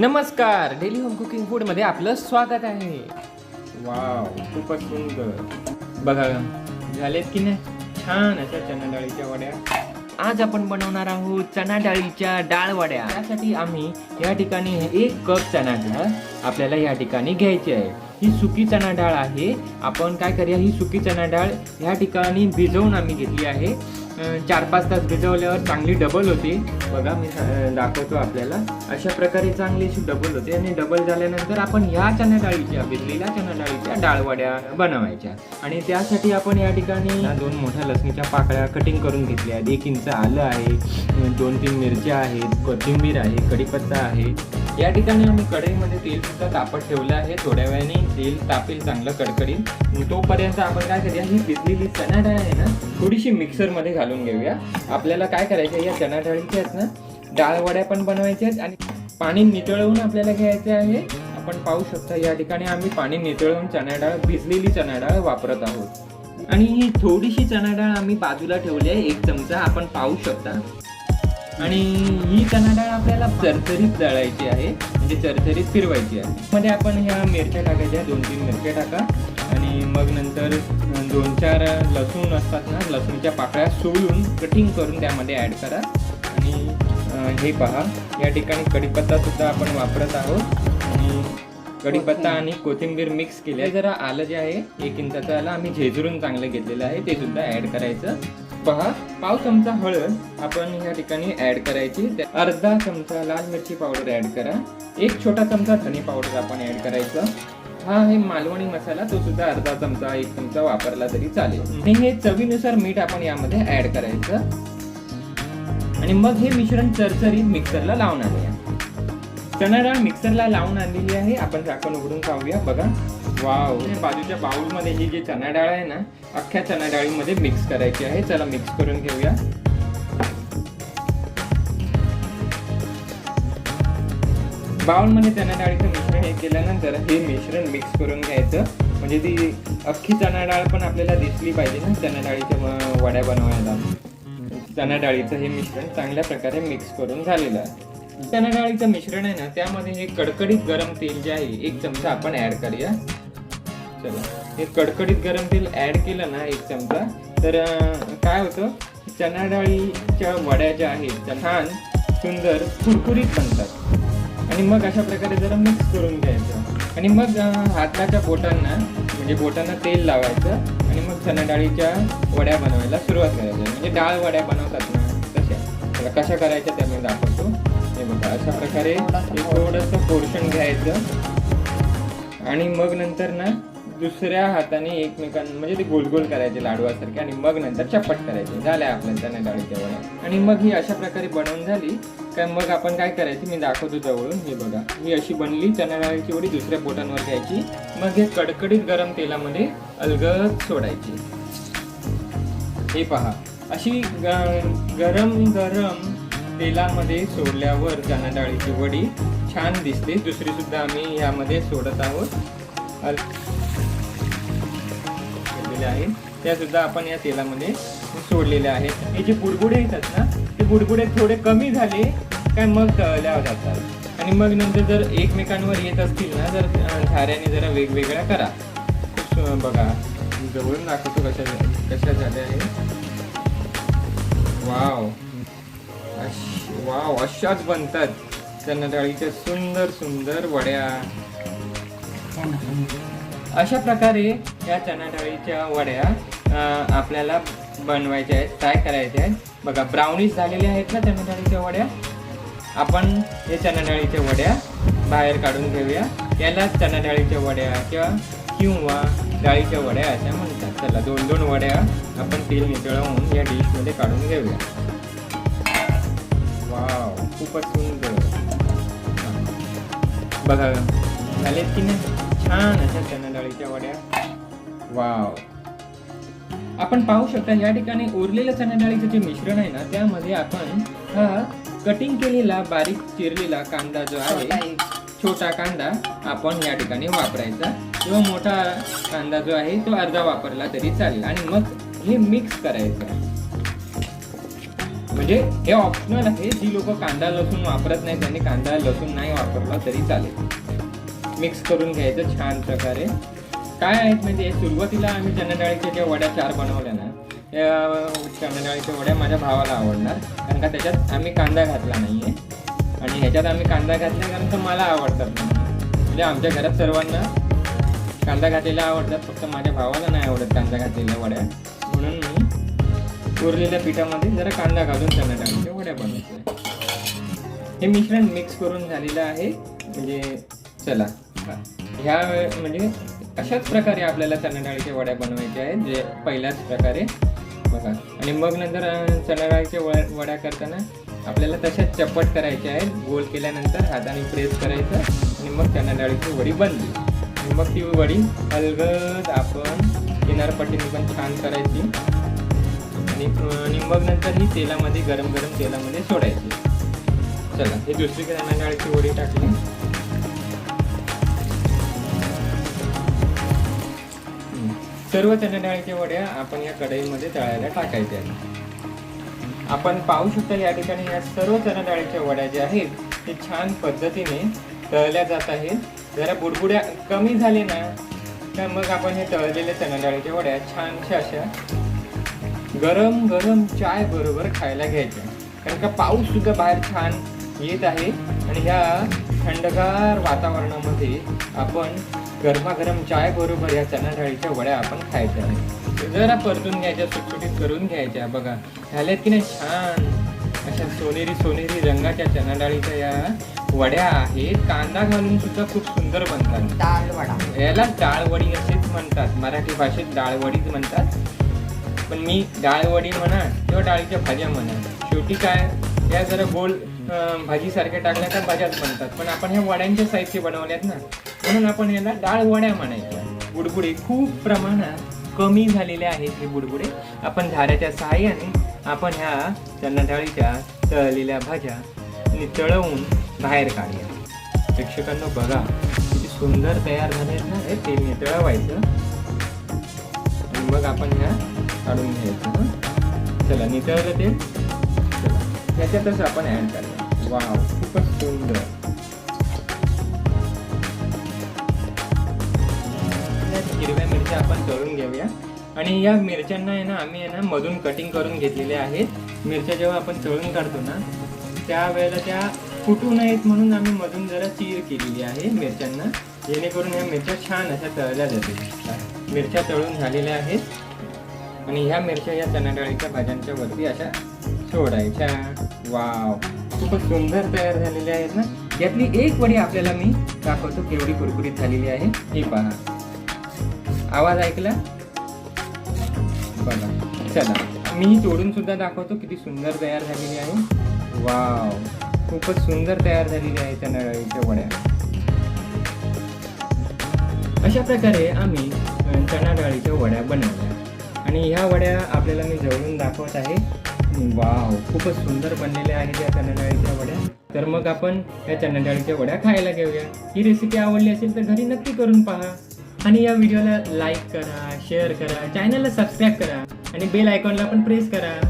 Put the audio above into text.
नमस्कार daily home cooking फूडमध्ये आपलं स्वागत आहे. वाव खूपच सुंदर. बघा झालेत की नाही? छान अशा चना डाळीच्या वड्या. आज आपण बनवणार आहोत चना डाळीच्या डाळ वड्या. त्यासाठी आम्ही या ठिकाणी एक कप चना डाळ आपल्याला या ठिकाणी घ्यायची आहे. ही सुकी चना डाळ आहे. आपण काय करूया ही सुकी चना डाळ या ठिकाणी भिजवून आम्ही घेतली आहे. चार पाच तास भिजवल्यावर चांगली डबल होती. बघा मी दाखवतो आपल्याला. अशा प्रकारे चांगली अशी डबल होते आणि डबल झाल्यानंतर आपण ह्या चना डाळीच्या भिजलेल्या चना डाळीच्या डाळवड्या बनवायच्या. आणि त्यासाठी आपण या ठिकाणी दोन मोठ्या लसणीच्या पाकळ्या कटिंग करून घेतल्या. आहेत एक इंच आलं आहे दोन तीन मिरच्या आहेत कोथिंबीर आहे कढीपत्ता आहे. या ठिकाणी आम्ही कढईमध्ये तेल सुद्धा तापत ठेवलं आहे. थोड्या वेळाने तेल तापेल चांगलं कडकडील तोपर्यंत आपण काय करूया ही भिजलेली चणा डाळ आहे ना थोडीशी मिक्सरमध्ये घालून घेऊया. आपल्याला काय करायचं आहे, या चणा डाळीच्या आहेत ना डाळवड्या पण बनवायच्या आहेत आणि पाणी नितळवून आपल्याला घ्यायचे आहे. आपण पाहू शकता या ठिकाणी आम्ही पाणी नितळवून चणा डाळ भिजलेली चणा डाळ वापरत आहोत. आणि ही थोडीशी चणा डाळ आम्ही बाजूला ठेवली आहे एक चमचा. आपण पाहू शकता. आणि ही चना डाळ आपल्याला चरचरीत दळायची आहे. म्हणजे चरचरीत फिरवायची आहे. मध्ये आपण ह्या मिरच्या टाकायच्या. दोन तीन मिरच्या टाका. आणि मग नंतर दोन चार लसूण असतात ना लसूणच्या पाकळ्या सोलून कटिंग करून त्यामध्ये ॲड करा. आणि हे पहा. या ठिकाणी कढीपत्ता सुद्धा आपण वापरत आहोत. आणि कढीपत्ता आणि कोथिंबीर मिक्स केली आहे. जरा आलं जे आहे एक इंचाचं आलं. आम्ही झेजरून चांगलं घेतलेलं आहे. ते सुद्धा ऍड करायचं. पहा पाव चमचा हळद आपण या ठिकाणी ऍड करायची. अर्धा चमचा लाल मिरची पावडर ऍड करा. एक छोटा चमचा धने पावडर आपण ऍड करायचं. हा आहे मालवणी मसाला तो सुद्धा अर्धा चमचा एक चमचा वापरला तरी चालेल. आणि हे चवीनुसार मीठ आपण यामध्ये ऍड करायचं. आणि मग हे मिश्रण चरचरीत मिक्सरला लावून आणूया चणा डाळ मिक्सरला लावून आणलेली आहे. आपण झाकण उघडून पाहूया. बघा. वाव बाजूच्या बाऊलमध्ये ही जी चणा डाळ आहे ना अख्ख्या चना डाळीमध्ये मिक्स करायची आहे. चला मिक्स करून घेऊया. बाऊलमध्ये चना डाळीचं मिश्रण हे केल्यानंतर हे मिश्रण मिक्स करून घ्यायचं. म्हणजे ती अख्खी चणा डाळ पण आपल्याला दिसली पाहिजे ना चना डाळीच्या वड्या बनवायला. चना डाळीचं हे मिश्रण चांगल्या प्रकारे मिक्स करून झालेलं आहे. चना डाळीचं मिश्रण आहे ना त्यामध्ये हे कडकडीत गरम तेल जे आहे एक चमचा आपण ऍड करूया. चला. हे कडकडीत गरम तेल ॲड केलं ना एक चमचा तर काय होतं? चना डाळीच्या वड्या ज्या आहेत त्या छान सुंदर कुरकुरीत बनतात. आणि मग अशा प्रकारे जरा मिक्स करून घ्यायचं. आणि मग हाताच्या बोटांना म्हणजे बोटांना तेल लावायचं आणि मग चना डाळीच्या वड्या बनवायला सुरुवात करायची. म्हणजे डाळ वड्या बनवतात ना तशा. त्याला कशा करायच्या त्या मी दाखवतो. हे बघा अशा प्रकारे थोडंसं पोर्शन घ्यायचं. आणि मग नंतर ना दुसऱ्या हाताने एकमेकां म्हणजे ते गोल गोल करायचे लाडवासारखे आणि मग नंतर चपट करायचे. झाल्या आपल्या चना डाळीच्या वड्या आणि मग ही अशा प्रकारे बनवून झाली. काय मग आपण काय करायचं? मी दाखवतो जवळून. हे बघा. ही अशी बनली. चना डाळीची वडी दुसऱ्या पोटांवर घ्यायची मग हे कडकडीत गरम तेलामध्ये अलगद सोडायची. हे पहा. अशी ग- गरम गरम तेलामध्ये सोडल्यावर चना डाळीची वडी छान दिसते. दुसरी सुद्धा आम्ही यामध्ये सोडत आहोत. अल- आहेत त्या सुद्धा आपण या तेलामध्ये सोडलेल्या आहेत. हे जे बुडबुडे येतात ना ते बुडबुडे थोडे कमी झाले काय मग तळल्या जातात. आणि मग नंतर जर एकमेकांवर येत असतील ना जर झाऱ्याने जरा वेगवेगळ्या करा. बघा जवळून दाखवतो कशा कशा झाल्या आहे वाव. अश- वाव अशाच बनतात. त्यांना डाळीच्या सुंदर सुंदर वड्या. अशा प्रकारे या चना डाळीच्या वड्या आपल्याला बनवायच्या आहेत काय करायच्या आहेत. बघा ब्राउनीस झालेल्या आहेत ना चना डाळीच्या वड्या. आपण हे चना डाळीच्या वड्या बाहेर काढून घेऊया. याला चना डाळीच्या वड्या किंवा किंवा डाळीच्या वड्या अशा म्हणतात. चला दोन दोन वड्या आपण तेल नितळवून या डिशमध्ये काढून घेऊया. वाव खूपच सुंदर. बघा झालेत की नाही? छान अशा चना डाळीच्या वड्या. वाव. आपण पाहू शकता या ठिकाणी उरलेलं चना डाळीचं जे मिश्रण आहे ना त्यामध्ये आपण हा कटिंग केलेला बारीक चिरलेला कांदा जो आहे छोटा कांदा आपण या ठिकाणी वापरायचा. किंवा मोठा कांदा जो आहे तो अर्धा वापरला तरी चालेल. आणि मग हे मिक्स करायचं. म्हणजे हे ऑप्शनल आहे जी लोक कांदा लसूण वापरत नाही त्यांनी कांदा लसूण नाही वापरला तरी चालेल. मिक्स करून घ्यायचं छान प्रकारे. काय आहेत म्हणजे सुरुवातीला आम्ही चणाडाळीच्या ज्या वड्या चार बनवल्या ना त्या चणाडाळीच्या वड्या माझ्या भावाला आवडणार. कारण का त्याच्यात आम्ही कांदा घातला नाही आहे आणि ह्याच्यात आम्ही कांदा घातला कारण तर मला आवडतात. म्हणजे आमच्या घरात सर्वांना कांदा घातलेल्या आवडतात फक्त माझ्या भावाला नाही आवडत कांदा घातलेल्या वड्या. म्हणून मी उरलेल्या पिठामध्ये जरा कांदा घालून चणाडाळीच्या वड्या बनवतो हे मिश्रण मिक्स करून झालेलं आहे. म्हणजे चला. ह्या वेळे- म्हणजे अशाच प्रकारे आपल्याला चणा डाळीच्या वड्या बनवायच्या आहेत जे पहिल्याच प्रकारे. बघा. आणि मग नंतर चणा डाळीच्या वड्या वड्या करताना आपल्याला तशाच चपट करायच्या आहेत. गोल केल्यानंतर हाताने प्रेस करायचं आणि मग चणा डाळीची वडी बनली. आणि मग ती वडी अलगद आपण किनारपट्टीने पण छान करायची. आणि आणि मग नंतर ही तेलामध्ये गरम गरम तेलामध्ये सोडायची. चला हे दुसरी चणा डाळीची वडी टाकली. सर्व चणा डाळीच्या वड्या आपण या कढईमध्ये तळायला टाकायच्या आहेत. आपण पाहू शकता या ठिकाणी या सर्व चणा डाळीच्या वड्या ज्या आहेत ते छान पद्धतीने तळल्या जात आहेत. जरा बुडबुड्या कमी झाले ना तर मग आपण हे तळलेल्या चणा डाळीच्या वड्या छानशा अशा गरम गरम चाय बरोबर खायला घ्यायच्या. कारण का पाऊस सुद्धा बाहेर छान येत आहे. आणि ह्या थंडगार वातावरणामध्ये आपण गरमागरम चाय बरोबर या चणा डाळीच्या वड्या आपण खायच्या जरा परतून घ्यायच्या सुटसुटीत करून घ्यायच्या. बघा झाल्यात की नाही? छान. अशा सोनेरी सोनेरी रंगाच्या चणा डाळीच्या या वड्या आहेत. कांदा घालून सुद्धा खूप सुंदर बनतात. दाल वडा याला डाळवडी असेच म्हणतात. मराठी भाषेत डाळवडीच म्हणतात. पण मी डाळवडी म्हणा किंवा डाळीच्या भाज्या म्हणा शेवटी काय? या जरा गोल भाजीसारख्या टाकल्या तर भाज्याच बनतात. पण आपण ह्या वड्यांच्या साईजचे बनवल्यात ना म्हणून आपण याला डाळ वड्या म्हणायच्या बुडबुडे खूप प्रमाणात कमी झालेले आहेत हे बुडबुडे. आपण झाऱ्याच्या सहाय्याने आपण ह्या चणा डाळीच्या तळलेल्या भाज्या नि- तळवून बाहेर काढूया. प्रेक्षकांना बघा किती सुंदर तयार झाले ना हे ते नितळवायचं मग आपण ह्या काढून घ्यायचं. चला नितळलं ते. चला ह्याच्यातच आपण ॲड करूया वाव खूपच सुंदर हिरव्या मिरच्या आपण तळून घेऊया. आणि या मिरच्यांना आहे ना आम्ही आहे ना मधून कटिंग करून घेतलेले आहेत. मिरच्या जेव्हा आपण तळून काढतो ना त्यावेळेला त्या फुटू नयेत म्हणून आम्ही मधून जरा चीर केलेली आहे मिरच्यांना. जेणेकरून ह्या मिरच्या छान अशा तळल्या जातील. मिरच्या तळून झालेल्या आहेत. आणि ह्या मिरच्या या चणाडाळीच्या भाज्यांच्या वरती अशा सोडायच्या. वाव. खूपच सुंदर तयार झालेले आहेत ना? यातली एक वडी आपल्याला मी दाखवतो. केवढी कुरकुरीत झालेली आहे. हे पहा. आवाज ऐकला? बघा. चला. मी तोडून सुद्धा दाखवतो. किती सुंदर तयार झालेली आहे. वाव. खूपच सुंदर तयार झालेली आहे चणा डाळीच्या वड्या. अशा प्रकारे आम्ही चणाडाळीच्या चणा डाळीच्या वड्या बनवल्या. आणि ह्या वड्या आपल्याला मी जवळून दाखवत आहे. वाव खूपच सुंदर बनलेल्या आहेत या चणाडाळीच्या वड्या. तर मग आपण या चणाडाळीच्या वड्या खायला घेऊया. ही रेसिपी आवडली असेल तर घरी नक्की करून पहा. आणि या व्हिडिओला लाईक करा शेअर करा चॅनलला सबस्क्राईब करा. आणि बेल आयकॉनला पण प्रेस करा.